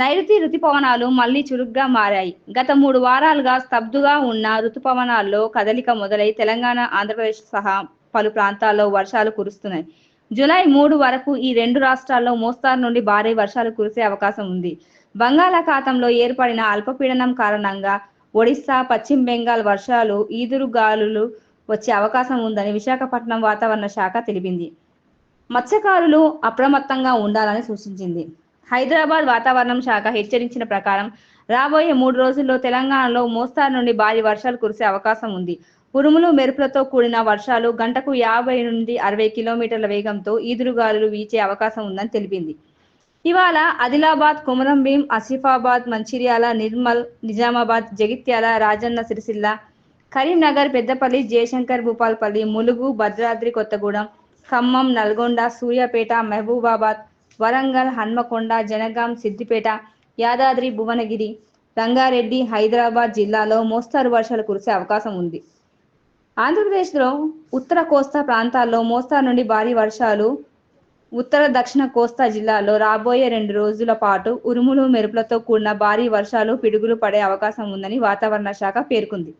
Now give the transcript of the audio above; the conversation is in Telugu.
నైరుతి రుతుపవనాలు మళ్ళీ చురుగ్గా మారాయి. గత మూడు వారాలుగా స్తబ్దుగా ఉన్న రుతుపవనాల్లో కదలిక మొదలై తెలంగాణ ఆంధ్రప్రదేశ్ సహా పలు ప్రాంతాల్లో వర్షాలు కురుస్తున్నాయి. జూలై మూడు వరకు ఈ రెండు రాష్ట్రాల్లో మోస్తారు నుండి భారీ వర్షాలు కురిసే అవకాశం ఉంది. బంగాళాఖాతంలో ఏర్పడిన అల్పపీడనం కారణంగా ఒడిస్సా పశ్చిమ బెంగాల్ వర్షాలు ఈదురు గాలులు వచ్చే అవకాశం ఉందని విశాఖపట్నం వాతావరణ శాఖ తెలిపింది. మత్స్యకారులు అప్రమత్తంగా ఉండాలని సూచించింది. హైదరాబాద్ వాతావరణం శాఖ హెచ్చరించిన ప్రకారం రాబోయే మూడు రోజుల్లో తెలంగాణలో మోస్తారు నుండి భారీ వర్షాలు కురిసే అవకాశం ఉంది. ఉరుములు మెరుపులతో కూడిన వర్షాలు గంటకు యాభై నుండి అరవై కిలోమీటర్ల వేగంతో ఈదురుగాలులు వీచే అవకాశం ఉందని తెలిపింది. ఇవాళ ఆదిలాబాద్ కొమరంభీం ఆసిఫాబాద్ మంచిర్యాల నిర్మల్ నిజామాబాద్ జగిత్యాల రాజన్న సిరిసిల్ల కరీంనగర్ పెద్దపల్లి జయశంకర్ భూపాల్పల్లి ములుగు భద్రాద్రి కొత్తగూడెం ఖమ్మం నల్గొండ సూర్యాపేట మహబూబాబాద్ వరంగల్ హన్మకొండ జనగాం సిద్దిపేట యాదాద్రి భువనగిరి రంగారెడ్డి హైదరాబాద్ జిల్లాలో మోస్తారు వర్షాలు కురిసే అవకాశం ఉంది. ఆంధ్రప్రదేశ్లో ఉత్తర కోస్తా ప్రాంతాల్లో మోస్తారు నుండి భారీ వర్షాలు ఉత్తర దక్షిణ కోస్తా జిల్లాలో రాబోయే రెండు రోజుల పాటు ఉరుములు మెరుపులతో కూడిన భారీ వర్షాలు పిడుగులు పడే అవకాశం ఉందని వాతావరణ శాఖ పేర్కొంది.